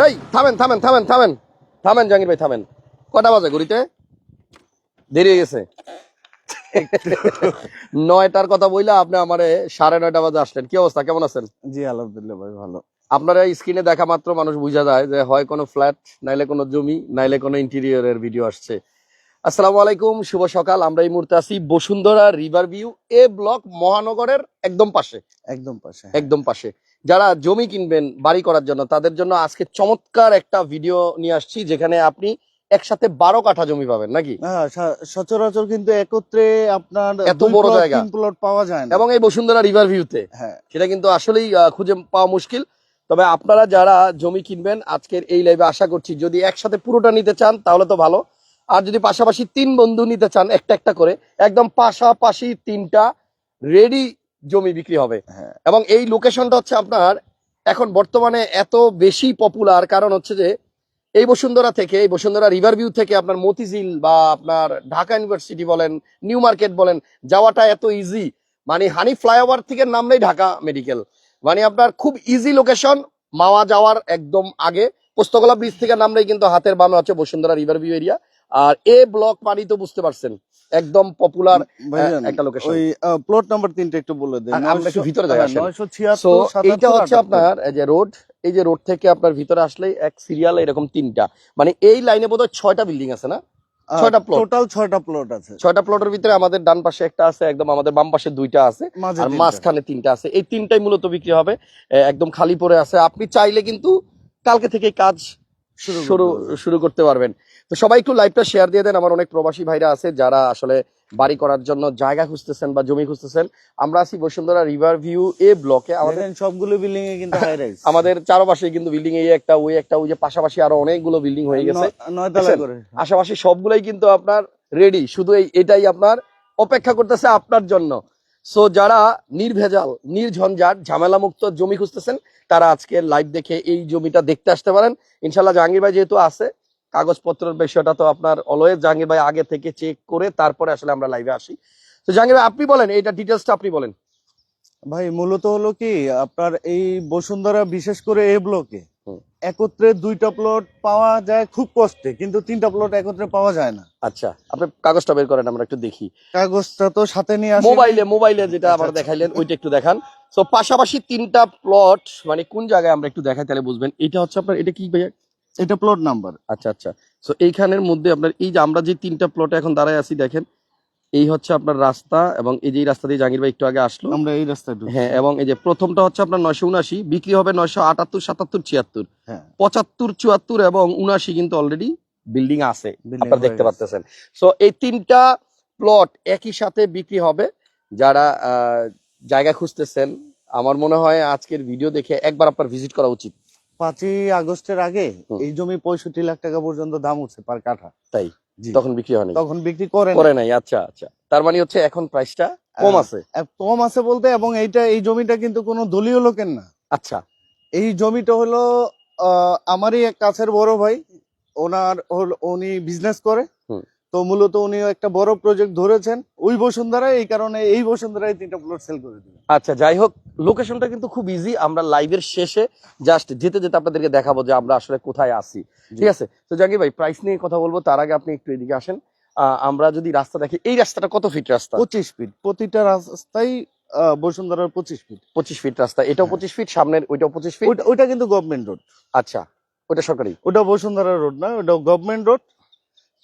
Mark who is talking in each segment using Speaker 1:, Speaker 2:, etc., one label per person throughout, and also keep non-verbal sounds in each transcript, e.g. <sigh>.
Speaker 1: এই থামেন থামেন থামেন থামেন। থামেন জাহাঙ্গীর ভাই থামেন। কটা বাজে ঘড়িতে? দেরি হয়ে গেছে। নয়টার কথা বইলা আপনি আমারে সাড়ে নয়টা বাজে আসলেন। কি অবস্থা? কেমন আছেন?
Speaker 2: জি আলহামদুলিল্লাহ ভাই ভালো।
Speaker 1: আপনারা স্ক্রিনে দেখা মাত্র মানুষ বুঝা যায় যে হয় কোনো ফ্ল্যাট নাইলে কোনো জমি নাইলে কোনো ইন্টেরিয়রের ভিডিও আসছে। আসসালামু আলাইকুম শুভ সকাল। আমরা এই মুহূর্তে আছি Bashundhara river view A block মহানগরের একদম পাশে।
Speaker 2: একদম পাশে।
Speaker 1: একদম পাশে। যারা জমি কিনবেন বাড়ি করার জন্য তাদের জন্য আজকে চমৎকার একটা ভিডিও নিয়ে আসছি যেখানে আপনি একসাথে বারো কাঠা জমি পাবেন নাকি?
Speaker 2: হ্যাঁ সচরাচর কিন্তু একত্রে আপনার
Speaker 1: এত বড় জায়গা।
Speaker 2: প্লট পাওয়া যায় না।
Speaker 1: এবং এই বসুন্ধরা রিভার ভিউতে
Speaker 2: হ্যাঁ।
Speaker 1: সেটা কিন্তু আসলেই খুঁজে পাওয়া মুশকিল। তবে আপনারা যারা জমি কিনবেন আজকের এই লাইভে আশা করছি যদি একসাথে পুরোটা নিতে চান তাহলে তো ভালো। আর যদি পাশাপাশি তিন বন্ধু নিতে চান একটা একটা করে একদম পাশাপাশি তিনটা রেডি জমি বিক্রি হবে।
Speaker 2: হ্যাঁ।
Speaker 1: এবং এই লোকেশনটা হচ্ছে আপনার এখন বর্তমানে এত বেশি পপুলার কারণ হচ্ছে যে এই বসুন্ধরা থেকে এই বসুন্ধরা রিভার ভিউ থেকে আপনার মতিঝিল বা আপনার ঢাকা ইউনিভার্সিটি বলেন নিউ মার্কেট বলেন যাওয়াটা এত ইজি মানে হানি ফ্লাইওভার থেকে নামলেই ঢাকা মেডিকেল মানে আপনার খুব ইজি লোকেশন মাওয়া যাওয়ার একদম আগে। পোস্তকলা ব্রিজ থেকে নামলেই কিন্তু হাতের বামে হচ্ছে বসুন্ধরা রিভার ভিউ এরিয়া আর এ ব্লক মানে তো বুঝতে পারছেন। একদম পপুলার একটা লোকেশন
Speaker 2: ওই প্লট নাম্বার তিনটা একটু বলে দেন।
Speaker 1: আমরা একটু ভিতরে যাই, আসেন।
Speaker 2: নয়শো
Speaker 1: সো
Speaker 2: ছিয়াত্তর
Speaker 1: এইটা হচ্ছে আপনার এই যে রোড এই যে রোড থেকে আপনার ভিতরে আসলে এক সিরিয়াল এরকম তিনটা। মানে এই লাইনে বোধহয় ছয়টা বিল্ডিং আছে না? ছয়টা plot।
Speaker 2: টোটাল ছয়টা প্লট আছে।
Speaker 1: ছয়টা প্লটের ভিতরে আমাদের ডান পাশে একটা আছে একদম আমাদের বাম পাশে দুইটা আছে আর মাঝখানে তিনটা আছে। এই তিনটাই মূলত বিক্রি হবে একদম খালি পড়ে আছে। আপনি চাইলে কিন্তু কালকে থেকে কাজ
Speaker 2: শুরু।
Speaker 1: শুরু
Speaker 2: করতে
Speaker 1: পারবেন। তো সবাই একটু লাইভটা শেয়ার দিয়ে দেন। আমার অনেক প্রবাসী ভাইরা আছে যারা আসলে বাড়ি করার জন্য জায়গা খুঁজতেছেন বা জমি খুঁজতেছেন। আমরা আছি বসুন্ধরা রিভার ভিউ এ ব্লকে আমাদের
Speaker 2: সবগুলো বিল্ডিং এ কিন্তু
Speaker 1: আমাদের চারপাশে কিন্তু বিল্ডিং এই একটা ওই একটা ওই যে পাশাপাশি আরও অনেকগুলো বিল্ডিং হয়ে গেছে।
Speaker 2: নয়তলা? করে।
Speaker 1: আশেপাশে সবগুলাই কিন্তু আপনার রেডি শুধু এই এটাই আপনার অপেক্ষা করতেছে আপনার জন্য। সো যারা নির্ভেজাল নির্ঝঞ্ঝাট ঝামেলা মুক্ত জমি খুঁজতেছেন তারা আজকে লাইভ দেখে এই জমিটা দেখতে আসতে পারেন। ইনশাল্লাহ জাহাঙ্গীর ভাই যেহেতু আছে কাগজপত্রের বিষয়টা তো আপনার অলওয়েজ জাহাঙ্গীর ভাই আগে থেকে চেক করে তারপরে আসলে আমরা লাইভে আসি। তো জাহাঙ্গীর ভাই আপনি বলেন এইটা ডিটেলসটা আপনি বলেন।
Speaker 2: ভাই মূলত হলো কি আপনার এই বসুন্ধরা বিশেষ করে এ ব্লকে। একত্রে দুইটা প্লট পাওয়া যায় খুব কষ্টে কিন্তু তিনটা প্লট একত্রে পাওয়া যায় না।
Speaker 1: আচ্ছা আপনি কাগজটা বের করেন আমরা একটু দেখি।
Speaker 2: কাগজটা তো সাথে নিয়ে আসি।
Speaker 1: মোবাইলে মোবাইলে যেটা
Speaker 2: আচ্ছা,
Speaker 1: আমরা
Speaker 2: আচ্ছা।
Speaker 1: দেখাইলেন ওইটা একটু দেখান। তো পাশাপাশি তিনটা প্লট মানে কোন জায়গায় আমরা একটু দেখাই তাহলে বুঝবেন। এটা হচ্ছে আপনার এটা কি ভাইয়া?
Speaker 2: এটা প্লট নাম্বার
Speaker 1: আচ্ছা আচ্ছা। তো এইখানের মধ্যে আপনার এই যে আমরা যে তিনটা প্লটে এখন দাঁড়ায় আছি দেখেন এই হচ্ছে আপনার রাস্তা এবং এই যে রাস্তা দিয়ে জাহাঙ্গীর ভাই একটু আগে আসলো।
Speaker 2: আমরা এই রাস্তা
Speaker 1: হ্যাঁ এবং এই যে প্রথমটা হচ্ছে আপনার নয়শো উনাশি বিক্রি হবে নয়শো আটাত্তর সাতাত্তর ছিয়াত্তর।
Speaker 2: হ্যাঁ।
Speaker 1: পঁচাত্তর চুয়াত্তর এবং উনাশি কিন্তু অলরেডি বিল্ডিং আছে আপনারা দেখতে। পাচ্ছেন। সো এই তিনটা প্লট একই সাথে বিক্রি হবে। যারা আহ, জায়গা খুঁজতেছেন আমার মনে হয় আজকের ভিডিও দেখে একবার আপনার ভিজিট করা উচিত।
Speaker 2: পাঁচই আগস্টের আগে এই জমি পঁয়ষট্টি লাখ টাকা পর্যন্ত দাম উঠছে পার কাঠা।
Speaker 1: তাই? তখন বিক্রি হয়নি?
Speaker 2: তখন বিক্রি করেন
Speaker 1: করে নাই আচ্ছা আচ্ছা। তার মানে হচ্ছে এখন প্রাইসটা কম আছে?
Speaker 2: কম আছে বলতে এবং এইটা এই জমিটা কিন্তু কোনো দলীয় লোকের না।
Speaker 1: আচ্ছা।
Speaker 2: এই জমিটা হলো আমারই এক কাছের বড় ভাই ওনার হল- উনি বিজনেস করে। তো মূলত উনি একটা বড় প্রজেক্ট ধরেছেন। ওই বসুন্ধরায় এই কারণে এই বসুন্ধরায় তিনটা প্লট সেল করে দিবেন
Speaker 1: আচ্ছা যাই হোক লোকেশনটা কিন্তু খুব ইজি আমরা লাইভের শেষে জাস্ট যেতে যেতে আপনাদেরকে দেখাবো যে আমরা আসলে কোথায় আছি। ঠিক আছে? তো জাঙ্গি ভাই প্রাইস নিয়ে কথা বলব। তার আগে আপনি একটু এদিকে আসেন। আহ, আমরা যদি রাস্তা দেখি এই রাস্তাটা কত ফিট রাস্তা?
Speaker 2: পঁচিশ ফিট প্রতিটা রাস্তাই আহ, বসুন্ধরার পঁচিশ ফিট
Speaker 1: পঁচিশ ফিট রাস্তা। এটাও
Speaker 2: হ্যাঁ।
Speaker 1: পঁচিশ ফিট সামনের ওইটাও পঁচিশ ফিট
Speaker 2: ওইটা ওইটা কিন্তু গভর্নমেন্ট রোড
Speaker 1: আচ্ছা ওটা সরকারি?
Speaker 2: ওটা বসুন্ধরা রোড না ওটা গভর্নমেন্ট রোড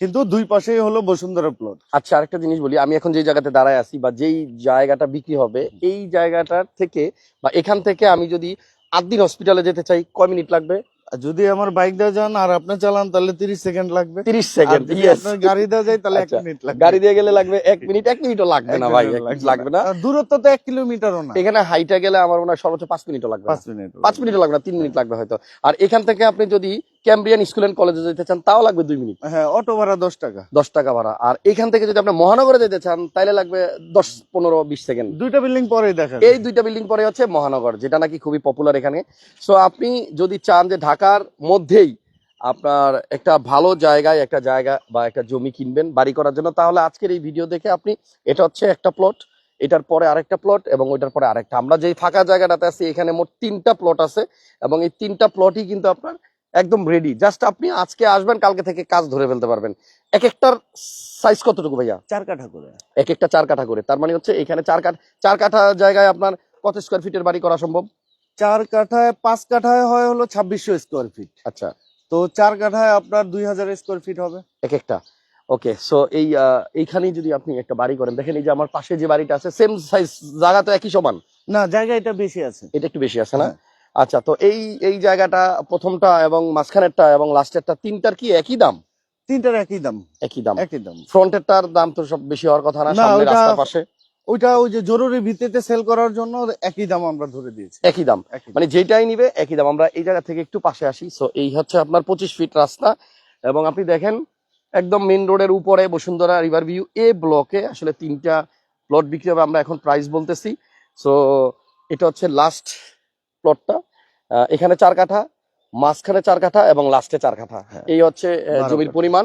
Speaker 2: কিন্তু দুই পাশেই হলো বসুন্ধরা প্লট
Speaker 1: আচ্ছা আরেকটা জিনিস বলি আমি এখন যে জায়গাতে দাঁড়ায় আছি বা যেই জায়গাটা বিক্রি হবে এই জায়গাটার থেকে বা এখান থেকে আমি যদি আদ্দিন হসপিটালে যেতে চাই কয় মিনিট লাগবে?
Speaker 2: যদি আমার বাইক দিয়ে যান আর আপনি চালান তাহলে তিরিশ সেকেন্ড লাগবে।
Speaker 1: তিরিশ
Speaker 2: আর
Speaker 1: সেকেন্ড ইয়েস
Speaker 2: গাড়ি দিয়ে যায় তাহলে এক
Speaker 1: আচ্ছা,
Speaker 2: মিনিট লাগবে।
Speaker 1: গাড়ি দিয়ে গেলে লাগবে এক মিনিট এক মিনিটও লাগবে না ভাই
Speaker 2: মিনিটও
Speaker 1: লাগবে না।
Speaker 2: দূরত্ব তো এক কিলোমিটারও না।
Speaker 1: এখানে হাইটা গেলে আমার মনে হয় সর্বোচ্চ পাঁচ মিনিটও লাগবে।
Speaker 2: পাঁচ মিনিট
Speaker 1: পাঁচ মিনিট লাগবে না তিন মিনিট লাগবে হয়তো। আর এখান থেকে আপনি যদি ক্যাম্ব্রিয়ান স্কুল এন্ড কলেজে যেতে চান তাও লাগবে দুই মিনিট।
Speaker 2: হ্যাঁ অটো ভাড়া দশ টাকা।
Speaker 1: দশ টাকা ভাড়া। আর এখান থেকে যদি আপনি মহানগরে যেতে চান তাহলে লাগবে দশ পনেরো বিশ সেকেন্ড
Speaker 2: দুইটা বিল্ডিং পরেই দেখা
Speaker 1: এই দুইটা বিল্ডিং পরে হচ্ছে মহানগর যেটা নাকি খুবই পপুলার এখানে। সো আপনি যদি চান যে ঢাকার মধ্যেই আপনার একটা ভালো জায়গায় একটা জায়গা বা একটা জমি কিনবেন বাড়ি করার জন্য তাহলে আজকের এই ভিডিও দেখে আপনি এটা হচ্ছে একটা প্লট এটার পরে আরেকটা প্লট এবং ওইটার পরে আরেকটা। আমরা যেই ফাঁকা জায়গাটাতে আছি এখানে মোট তিনটা প্লট আছে এবং এই তিনটা প্লটই কিন্তু আপনার একদম রেডি জাস্ট আপনি আজকে আসবেন কালকে থেকে কাজ ধরে ফেলতে পারবেন। এক একটার সাইজ কতটুকু ভাইয়া?
Speaker 2: চার কাঠা করে।
Speaker 1: এক একটা চার কাঠা করে। তার মানে হচ্ছে এখানে চার কাঠা চার কাঠা জায়গায় আপনার কত স্কোয়ার ফিটের বাড়ি করা সম্ভব?
Speaker 2: চার কাঠায় পাঁচ কাঠায় হয় হলো ছাব্বিশশো স্কোয়ার ফিট
Speaker 1: আচ্ছা।
Speaker 2: তো চার কাঠায় আপনার দুই হাজার স্কোয়ার ফিট হবে।
Speaker 1: এক একটা। ওকে সো এই এইখানেই যদি আপনি একটা বাড়ি করেন দেখেন এই যে আমার পাশে যে বাড়িটা আছে সেম সাইজ জায়গা তো একই সমান?
Speaker 2: না জায়গা এটা বেশি আছে।
Speaker 1: এটা একটু বেশি আছে না?
Speaker 2: হ্যাঁ।
Speaker 1: আচ্ছা তো এই এই জায়গাটা প্রথমটা এবং মাঝখানেরটা এবং লাস্টেরটা তিনটার কি একই দাম?
Speaker 2: তিনটার একই দাম।
Speaker 1: একই দাম।
Speaker 2: একই দাম।
Speaker 1: ফ্রন্টেরটার দাম তো সব বেশি হওয়ার কথা না সামনে রাস্তার পাশে?
Speaker 2: ওইটা ওই যে জরুরি ভিত্তিতে সেল করার জন্য একই দাম আমরা ধরে দিয়েছি।
Speaker 1: একই দাম। মানে যেটাই নিবে একই দাম। আমরা এই জায়গা থেকে একটু পাশে আসি। সো এই হচ্ছে আপনার পঁচিশ ফিট রাস্তা এবং আপনি দেখেন একদম মেন রোডের উপরে বসুন্ধরা রিভার ভিউ এ ব্লকে আসলে তিনটা প্লট বিক্রি হবে আমরা এখন প্রাইস বলতেছি। সো এটা হচ্ছে লাস্ট প্লটটা এখানে চার কাঠা মাঝখানে চার কাঠা এবং লাস্টে চার কাঠা।
Speaker 2: হ্যাঁ।
Speaker 1: এই হচ্ছে জমির পরিমাণ।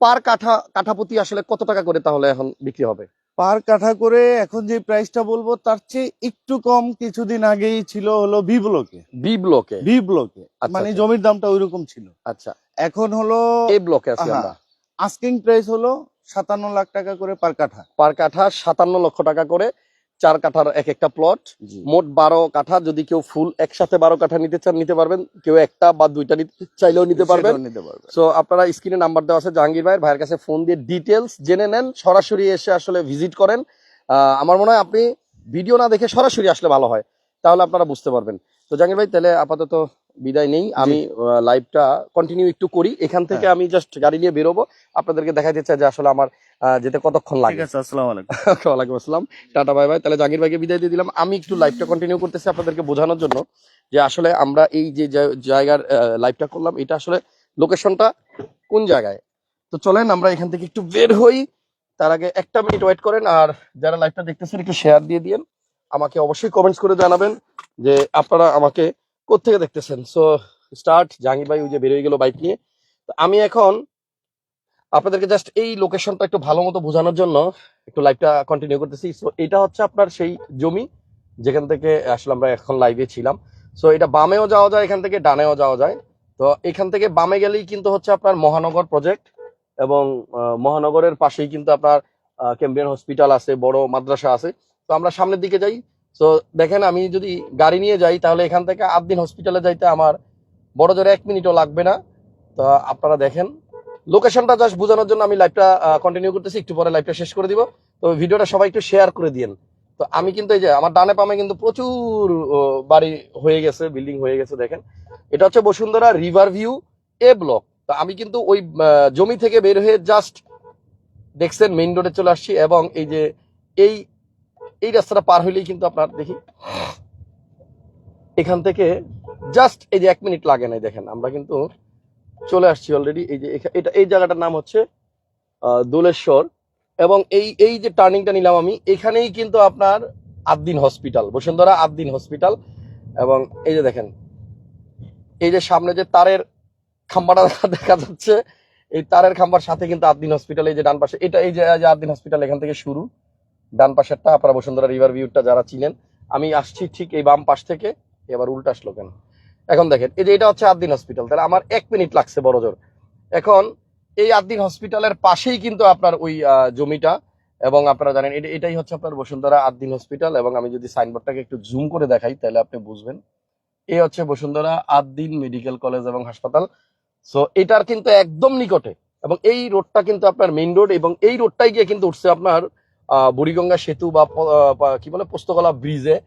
Speaker 1: পার কাঠা কাঠাপতি আসলে কত টাকা করে তাহলে এখন বিক্রি হবে?
Speaker 2: পার কাঠা করে এখন যে প্রাইসটা বলব তার চেয়ে একটু কম কিছুদিন আগেই ছিল হলো বি ব্লকে
Speaker 1: বি ব্লকে
Speaker 2: বি ব্লকে মানে
Speaker 1: আচ্ছা।
Speaker 2: জমির দামটা ওইরকম ছিল।
Speaker 1: আচ্ছা।
Speaker 2: এখন হলো
Speaker 1: এ ব্লকে আছি আমরা।
Speaker 2: আস্কিং প্রাইস হলো সাতান্ন লাখ টাকা করে পার কাঠা।
Speaker 1: পার কাঠা সাতান্ন লক্ষ টাকা করে। চার কাঠার এক একটা প্লট মোট বারো কাঠা। যদি কেউ ফুল একসাথে বারো কাঠা নিতে চান নিতে পারবেন। কেউ একটা বা দুইটা নিতে চাইলেও নিতে পারবেন।
Speaker 2: তো নিতে পারবেন।
Speaker 1: সো আপনারা স্ক্রিনে নাম্বার দেওয়া আছে জাহাঙ্গীর ভাইয়ের। ভাইয়ের কাছে ফোন দিয়ে ডিটেলস জেনে নেন সরাসরি এসে আসলে ভিজিট করেন। আহ, আমার মনে হয় আপনি ভিডিও না দেখে সরাসরি আসলে ভালো হয়। তাহলে আপনারা বুঝতে পারবেন। তো জাহাঙ্গীর ভাই তাহলে আপাতত বিদায় নেই। আমি লাইভটা কন্টিনিউ একটু করি। এখান থেকে
Speaker 2: হ্যাঁ।
Speaker 1: আমি জাস্ট গাড়ি নিয়ে বেরোবো। আপনাদেরকে দেখাতে চাই যে আসলে আমার যেতে কতক্ষণ লাগে। <laughs> ওয়ালাইকুম আসসালাম। টাটা বাই বাই তাহলে জাহাঙ্গীর ভাইকে বিদায় দিয়ে দিলাম। আমি একটু লাইভটা কন্টিনিউ করতেছি আপনাদেরকে বোঝানোর জন্য যে আসলে আমরা এই যে জায়- জায়গার লাইভটা করলাম এটা আসলে লোকেশনটা কোন জায়গায়? তো চলেন আমরা এখান থেকে একটু বের হই। তার আগে একটা মিনিট ওয়েট করেন। আর যারা লাইভটা দেখতেছেন একটু শেয়ার দিয়ে দিন আমাকে অবশ্যই কমেন্টস করে জানাবেন যে আপনারা আমাকে কোত্থেকে দেখতেছেন? সো স্টার্ট জাহাঙ্গীর ভাই ওই যে বেরিয়ে গেল বাইক নিয়ে। তো আমি এখন আপনাদেরকে জাস্ট এই লোকেশনটা একটু ভালো মতো বোঝানোর জন্য একটু লাইভটা কন্টিনিউ করতেছি। সো এটা হচ্ছে আপনার সেই জমি যেখান থেকে আসলে আমরা এখন লাইভে ছিলাম। সো এটা বামেও যাওয়া যায়, এখান থেকে ডানেও যাওয়া যায়। তো এখান থেকে বামে গেলেই কিন্তু হচ্ছে আপনার মহানগর প্রজেক্ট এবং মহানগরের পাশেই কিন্তু আপনার ক্যাম্বিয়ান হসপিটাল আছে, বড় মাদ্রাসা আছে। তো আমরা সামনের দিকে যাই। তো দেখেন, আমি যদি গাড়ি নিয়ে যাই, তাহলে এখান থেকে আটদিন হসপিটালে যাইতে আমার বড় জোরে এক মিনিটও লাগবে না। তো আপনারা দেখেন লোকেশনটা জাস্ট বোঝানোর জন্য আমি লাইভটা কন্টিনিউ করতেছি, একটু পরে লাইভটা শেষ করে দিব। তো ভিডিওটা সবাই একটু শেয়ার করে দিয়েন। তো আমি কিন্তু এই যে, আমার ডানে পামে কিন্তু প্রচুর বাড়ি হয়ে গেছে বিল্ডিং হয়ে গেছে, দেখেন। এটা হচ্ছে Bashundhara river view A block তো আমি কিন্তু ওই জমি থেকে বের হয়ে জাস্ট দেখছেন মেইন রোডে চলে আসছি এবং এই যে, এই এই রাস্তাটা পার হইলেই কিন্তু আপনার দেখি, এখান থেকে জাস্ট এই যে এক মিনিট লাগে নাই দেখেন, আমরা কিন্তু চলে আসছি অলরেডি এই যে এটা এই জায়গাটার নাম হচ্ছে দোলেশ্বর এবং এই এই যে টার্নিংটা নিলাম আমি, এখানেই কিন্তু আপনার আদ্দিন হসপিটাল বসুন্ধরা আদ্দিন হসপিটাল এবং এই যে দেখেন, এই যে সামনে যে তারের খাম্বাটা <laughs> দেখা যাচ্ছে, এই তারের খাম্বার সাথে কিন্তু আদ্দিন হসপিটাল এই যে ডান পাশে, এটা এই যে আদ্দিন হসপিটাল এখান থেকে শুরু। ডান পাশেরটা আপনারা বসুন্ধরা রিভার ভিউটা যারা চিনেন, আমি আসছি ঠিক এই বাম পাশ থেকে, এবার উল্টা আসলো কেন এখন দেখেন, এই যে এটা হচ্ছে আদ্দিন হসপিটাল তাহলে আমার এক মিনিট লাগছে বড় জোর। এখন এই আদ্দিন হসপিটালের পাশেই কিন্তু আপনার ওই জমিটা, এবং আপনারা জানেন, এটা, এটাই হচ্ছে আপনার বসুন্ধরা আদ্দিন হসপিটাল এবং আমি যদি সাইনবোর্ডটাকে একটু জুম করে দেখাই, তাহলে আপনি বুঝবেন। এই হচ্ছে বসুন্ধরা আদ্দিন মেডিকেল কলেজ এবং হাসপাতাল। সো এটার কিন্তু একদম নিকটে, এবং এই রোডটা কিন্তু আপনার মেইন রোড এবং এই রোডটাই গিয়ে কিন্তু উঠছে আপনার বুড়িগঙ্গা সেতু বা কি বলে, পোস্তকলা ব্রিজে।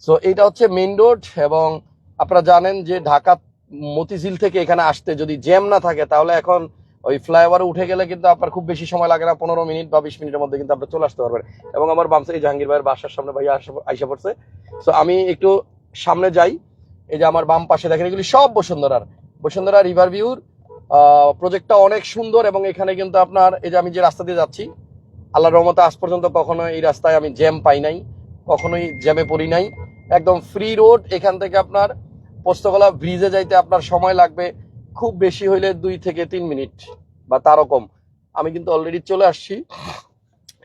Speaker 1: সো এটা হচ্ছে মেইন রোড এবং আপনারা জানেন যে ঢাকা মতিঝিল থেকে এখানে আসতে যদি জ্যাম না থাকে, তাহলে এখন ওই ফ্লাইওভারে উঠে গেলে কিন্তু আপনার খুব বেশি সময় লাগে না, পনেরো মিনিট বা বিশ মিনিটের মধ্যে কিন্তু আপনার চলে আসতে পারবেন। এবং আমার বামসে এই জাহাঙ্গীর ভাইয়ের বাসার সামনে আসা- আইসা পড়ছে। সো আমি একটু সামনে যাই। এই যে আমার বাম পাশে দেখেন, এগুলি সব বসুন্ধরার। বসুন্ধরা রিভার ভিউর প্রজেক্টটা অনেক সুন্দর এবং এখানে কিন্তু আপনার, এই যে আমি যে রাস্তা দিয়ে যাচ্ছি আল্লাহ রহমতে আজ পর্যন্ত কখনো এই রাস্তায় আমি জ্যাম পাই নাই, কখনোই জ্যামে পড়ি নাই। একদম ফ্রি রোড এখান থেকে আপনার পোস্তকলা ব্রিজে যাইতে আপনার সময় লাগবে খুব বেশি হইলে দুই থেকে তিন মিনিট বা তারও কম। আমি কিন্তু অলরেডি চলে আসছি।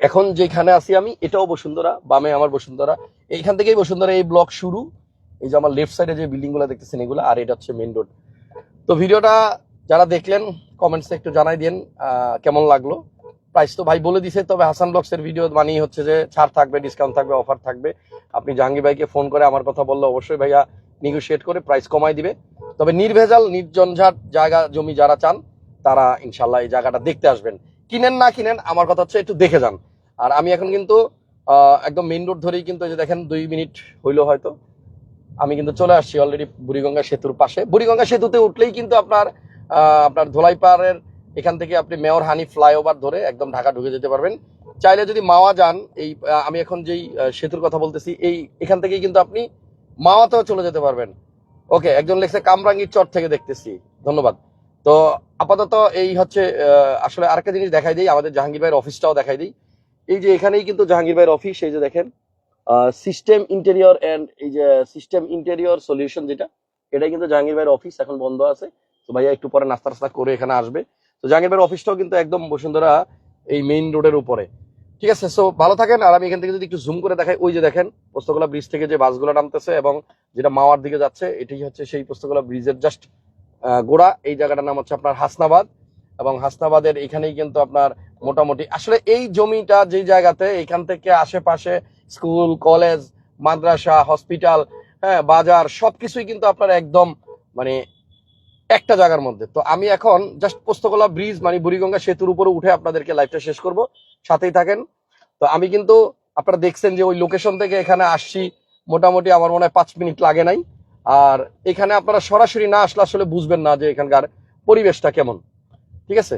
Speaker 1: এখন যেখানে আছি আমি, এটাও বসুন্ধরা, বামে আমার বসুন্ধরা। এইখান থেকেই বসুন্ধরা এই ব্লক শুরু। এই যে আমার লেফট সাইডে যে বিল্ডিংগুলো দেখতেছেন এগুলো, আর এটা হচ্ছে মেন রোড তো ভিডিওটা যারা দেখলেন কমেন্টসে একটু জানাই দিন কেমন লাগল? প্রাইস তো ভাই বলে দিছে, তবে হাসান ব্লগসের ভিডিও মানেই হচ্ছে যে ছাড় থাকবে ডিসকাউন্ট থাকবে অফার থাকবে। আপনি জাহাঙ্গীর ভাইকে ফোন করে আমার কথা বললে অবশ্যই ভাইয়া নিগোশিয়েট করে প্রাইস কমাই দিবে। তবে নির্ভেজাল নির্জনঝাট জায়গা, জমি যারা চান, তারা ইনশাল্লাহ এই জায়গাটা দেখতে আসবেন। কিনেন না কিনেন, আমার কথা হচ্ছে একটু দেখে যান। আর আমি এখন কিন্তু একদম মেইন রোড ধরেই কিন্তু যে দেখেন, দুই মিনিট হইল হয়তো। আমি কিন্তু চলে আসছি অলরেডি বুড়িগঙ্গা সেতুর পাশে। বুড়িগঙ্গা সেতুতে উঠলেই কিন্তু আপনার আপনার ধোলাইপাড়ের এখান থেকে আপনি মেয়র হানি ফ্লাইওভার ধরে একদম ঢাকা ঢুকে যেতে পারবেন। চাইলে যদি মাওয়া যান, এই আমি এখন যেই সেতুর কথা বলতেছি, এই, এখান থেকেই কিন্তু আপনি মাওয়াতেও চলে যেতে পারবেন। ওকে, একজন লেখছে কামরাঙ্গীর চর থেকে দেখতেছি। ধন্যবাদ। তো আপাতত এই হচ্ছে আসলে আরেকটা জিনিস দেখাই দিই, আমাদের জাহাঙ্গীর ভাইয়ের অফিসটাও দেখাই দিই। এই যে এখানেই কিন্তু জাহাঙ্গীর ভাইয়ের অফিস, এই যে দেখেন সিস্টেম ইন্টেরিয়র এন্ড এই যে সিস্টেম ইন্টেরিয়র সলিউশন যেটা, এটাই কিন্তু জাহাঙ্গীর ভাইয়ের অফিস, এখন বন্ধ আছে। তো ভাইয়া একটু পরে নাস্তা টাস্তা করে এখানে আসবে। তো জাহাঙ্গীর ভাইয়ের অফিসটাও কিন্তু একদম বসুন্ধরা এই মেইন রোডের উপরে। ঠিক আছে সো ভালো থাকেন, আর আমি এখান থেকে যদি একটু জুম করে দেখাই, ওই যে দেখেন পোস্তগোলা ব্রিজ থেকে যে বাসগুলো নামতেছে এবং যেটা মাওয়ার দিকে যাচ্ছে এটাই হচ্ছে সেই পোস্তগোলা ব্রিজের জাস্ট গোড়া। এই জায়গাটার নাম হচ্ছে আপনার হাসনাবাদ এবং হাসনাবাদের এখানেই কিন্তু আপনার মোটামুটি, আসলে এই জমিটা যে জায়গাতে, এখান থেকে আশেপাশে স্কুল, কলেজ, মাদ্রাসা হসপিটাল হ্যাঁ বাজার, সবকিছুই কিন্তু আপনার একদম মানে একটা জায়গার মধ্যে। তো আমি এখন জাস্ট পোস্তকলা, ব্রিজ মানে বুড়িগঙ্গা সেতুর উপরে উঠে আপনাদেরকে লাইভটা শেষ করব। সাথেই থাকেন। তো আমি কিন্তু আপনারা দেখছেন যে ওই লোকেশন থেকে এখানে আসছি। মোটামুটি আমার মনে হয় পাঁচ মিনিট লাগে নাই। আর এখানে আপনারা সরাসরি না আসলে আসলে বুঝবেন না যে এখানকার পরিবেশটা কেমন। ঠিক আছে?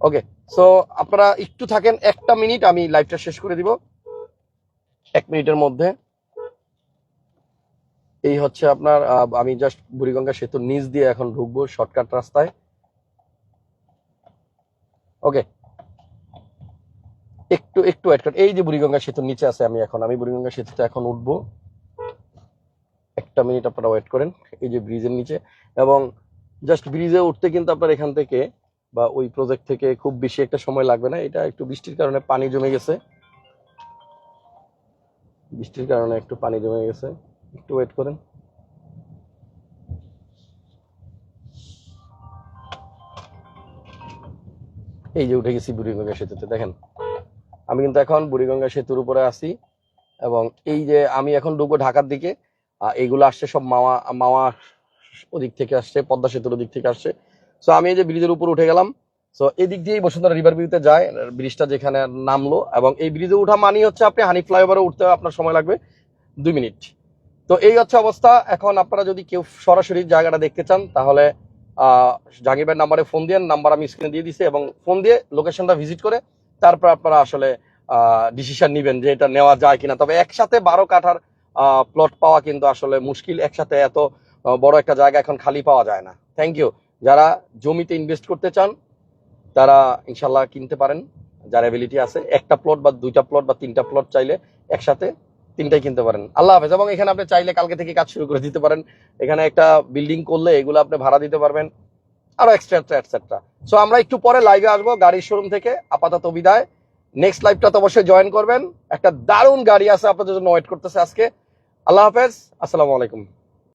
Speaker 1: ওকে সো আপনারা একটু থাকেন। একটা মিনিট আমি লাইভটা শেষ করে দিব। এক মিনিটের মধ্যে। এই হচ্ছে আপনার আমি জাস্ট বুড়িগঙ্গা সেতুর নিচ দিয়ে এখন ঢুকবো শর্টকাট রাস্তায়। ওকে একটু একটু ওয়েট এই যে বুড়িগঙ্গা সেতুর নিচে আছে আমি এখন, আমি বুড়িগঙ্গা সেতুতে এখন উঠবো। একটা মিনিট আপনারা ওয়েট করেন, এই যে ব্রিজের নিচে। এবং জাস্ট ব্রিজে উঠতে কিন্তু আপনার এখান থেকে বা ওই প্রজেক্ট থেকে খুব বেশি একটা সময় লাগবে না। এটা একটু বৃষ্টির কারণে পানি জমে গেছে। বৃষ্টির কারণে একটু পানি জমে গেছে। একটু ওয়েট করেন। এই যে উঠে গেছি বুড়িগঙ্গা সেতুতে দেখেন। আমি কিন্তু এখন বুড়িগঙ্গা সেতুর উপরে আছি এবং এই যে আমি এখন ঢুকবো ঢাকার দিকে আহ, এইগুলো আসছে সব মাওয়া মাওয়া ওদিক থেকে আসছে পদ্মা সেতুর ওদিক থেকে আসছে। সো আমি এই যে ব্রিজের উপর উঠে গেলাম। সো এদিক দিয়েই বসুন্ধরা রিভার ভিউতে যায় ব্রিজটা যেখানে নামলো এবং এই ব্রিজে ওঠা মানেই হচ্ছে আপনি হানি ফ্লাইওভারে উঠতে আপনার সময় লাগবে দুই মিনিট। তো এই হচ্ছে অবস্থা। এখন আপনারা যদি কেউ সরাসরি জায়গাটা দেখতে চান তাহলে আহ, জাহাঙ্গীর নাম্বারে ফোন দিয়ে নাম্বার আমি স্ক্রিনে দিয়ে দিছি এবং ফোন দিয়ে লোকেশনটা ভিজিট করে তারপর আপনারা আসলে ডিসিশন নিবেন যে এটা নেওয়া যায় কিনা। তবে একসাথে বারো কাঠার প্লট পাওয়া কিন্তু আসলে মুশকিল। একসাথে এত বড় একটা জায়গা এখন খালি পাওয়া যায় না। থ্যাংক ইউ যারা জমিতে ইনভেস্ট করতে চান তারা ইনশাল্লাহ কিনতে পারেন। যার অ্যাবিলিটি আছে একটা প্লট বা দুইটা প্লট বা তিনটা প্লট চাইলে একসাথে তিনটাই কিনতে পারেন। আল্লাহ হাফেজ। এবং এখানে আপনি চাইলে কালকে থেকে কাজ শুরু করে দিতে পারেন। এখানে একটা বিল্ডিং করলে এগুলো আপনি ভাড়া দিতে পারবেন। আরও এক্সট্রা এক্সট্রা সো আমরা একটু পরে লাইভে আসব গাড়ির শোরুম থেকে। আপাতত বিদায়। নেক্সট লাইভটা তো অবশ্যই জয়েন করবেন। একটা দারুণ গাড়ি আছে আপনাদের জন্য ওয়েট করতেছে আজকে। আল্লাহ হাফেজ। আসসালামু আলাইকুম।